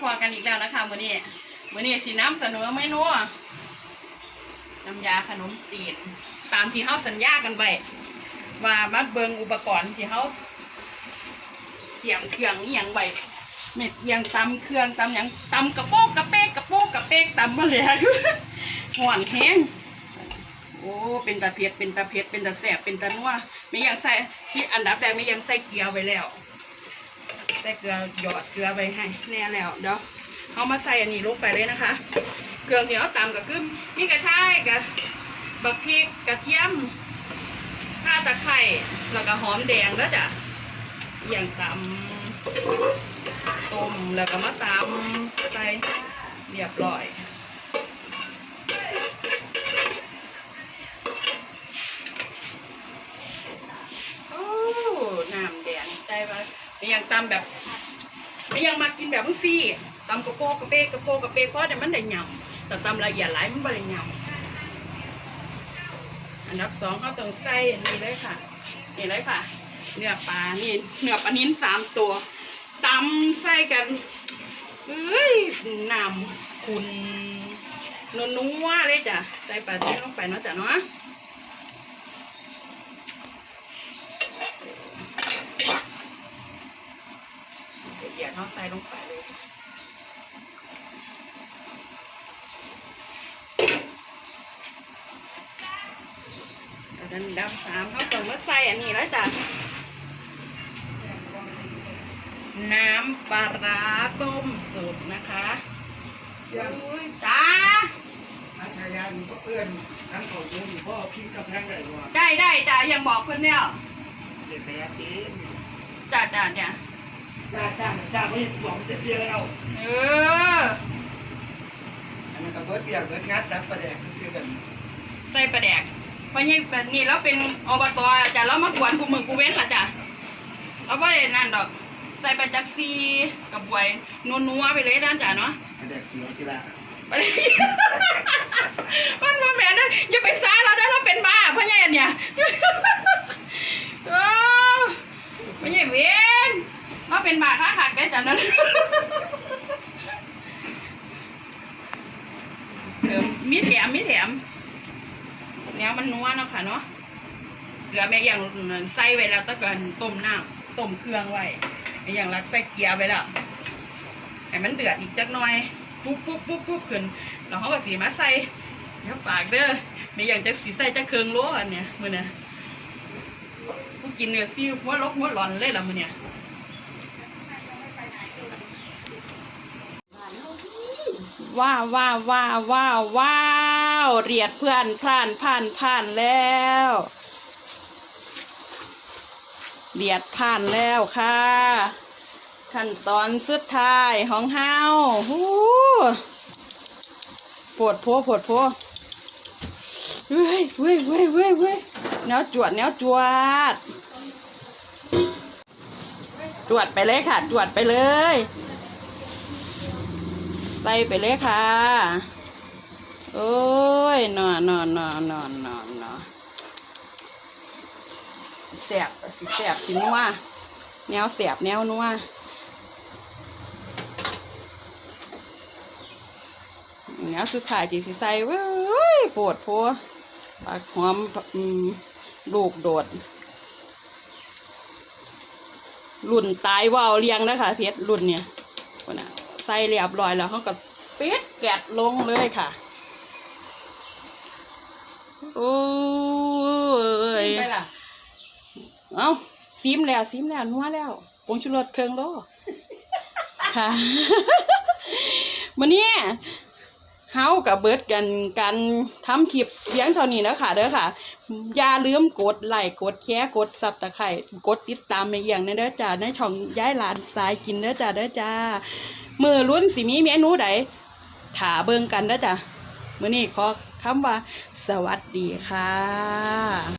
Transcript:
พอกันอีกแล้วนะคะมื้อนี้มื้อนี้สิน้ำเสนอเมนูน้ำยาขนมจีนตามที่เฮาสัญญากันไปว่ามาเบิงอุปกรณ์ที่เฮาเตรียมเครื่องอีหยังไว้เม็ดเอียงตำเครื่องตำหยังตำกระโปงกระเป๊กกระโปงกระเป๊กตำมาแล้วห่อนแห้งโอ้เป็นตาเผ็ดเป็นตาเผ็ดเป็นตาแสบเป็นตานัวไม่ยังใส่ที่อันดับแรกไม่ยังใส่เกลือไว้แล้ว ใส่เกลือหยอดเกลือไปให้แน่แล้วเดี๋ยวเอามาใส่อันนี้ลงไปเลยนะคะ เกลือเหนียวตามกับกึ้มมีกระชายกับบักพริกกระเทียมข้าตะไคร่แล้วก็หอมแดงแล้วจ้ะอย่างตำต้มแล้วก็มาตำใส่เรียบร้อย โอ้น้ำแดงใจว่า ไม่ยังตำแบบไม่ยังมากินแบบมึงซี่ตำกระโปงกระเปกระโปงกระเปกเพราะเดี๋ยวมันได้ยำแต่ตำละเอียดหลายมันไม่ได้ยำอันดับสองเขาต้องใส่นี่เลยค่ะนี่เลยค่ะ เนื้อปลานี่เนื้อปลานิ้นสามตัวตำใส่กันเอ้ยน้ำคุณนัวๆเลยจ้ะใส่ปลานิ้ลงไปเนาะจ้ะเนาะ เดี๋ยวน้องใส่ลงไปเลยแล้วดันดับสามเขาต้องมาใส่อันนี้แล้วจ้ะน้ำปลาร้าต้มสุดนะคะอุ้ยจ้าอาชายาหนูก็เอื้อนทั้งเขาดูหนูพ่อพิงกับแพงได้ว่าได้ได้จ้ายังบอกเพื่อนเนี่ยเด็กแพ้จีนจ้าจ้าจ้าจ้าจ้าจ้าไม่หวังจะเพียแล้วเออ อันนั้นก็เบิร์ดเบียร์เบิร์ดงัดดับประแดกซื้อกันใส่ปลาแดกเพราะนี่แบบนี้แล้วเป็นอบตจ้ะแล้วมากวนกูมือกูเว้นล่ะจ้ะเอาไ่ได้นั่นดอก ใส่ไปจักซีกับบวยนัวๆไปเลยด้านจ้ะเนาะประแดกเสียกีฬาไปเลยมันมาแม่ด้วยอย่าไปซ่าเราได้เราเป็นบ้าพ่อใหญ่เนี่ย เออพ่อใหญ่เวียนมา เป็นบ้าค้าขาดได้จ้ะนั้นเออมีแถมมีแถมแนวมันนัวเนาะค่ะเนาะเหลือแม่อย่างใส่ไว้แล้วตะกินต้มน้ำต้มเครื่องไว้แม่อย่างรักใส่เกียร์ไว้แล้วให้มันเดือดอีกจักหน่อยปุ๊บปุ๊บปุ๊บปุ๊บขึ้นแล้วเขาก็สีมาใส่เดี๋ยวปากเด้อแม่อย่างจะสีใส่จะเคืองโลอันเนี้ยมือเนี่ยกูกินเนื้อซี่หัวลกหัวหลอนเลยละมือเนี่ย ว้าวว้าวว้าวว้าวว้าวเรียดเพื่อนผ่านผ่านผ่านแล้วเรียดผ่านแล้วค่ะ ขั้นตอนสุดท้ายของเฮาหูปวดโพปวดโพเฮ้ยเว้ยเว้ยเว้ยเว้ยแนวจวดแนวจวด จวดไปเลยค่ะ จวดไปเลย ไล่ไปเลยค่ะ โอ้ยนอนนอนนอนนอนนอนนอนแสบสิแสบสินัวแนวแสบแนวนัวแนวสุดท้ายจีสิใส่เว้ยปวดโพปากหอมลูกโดดรุ่นตายว่าวเลี้ยงนะคะเพชรรุ่นเนี่ยคนน่ะ ส่เรียบร้อยแล้วเขาก็ปิดแกะลงเลยค่ะ โอ้ยไปล่ะ เอาซิมแล้วซิมแล้วนัวแล้วผงชูรสเครื่องโลค่ะมันนี้ เฮากับเบิดกันกันทำคลิปเพียงเท่านี้นะคะเด้อค่ะ อย่าลืมกดไลค์กดแชร์กดซับตะไคร่กดติดตามในอย่างในเด้อจ้าในช่องย้ายหลานสายกินเด้อจ้าเด้อจ้ามือรุ่นสิมีเมนูใดถาเบิ่งกันเด้อจ้ามื้อนี้ขอคำว่า สวัสดีค่ะ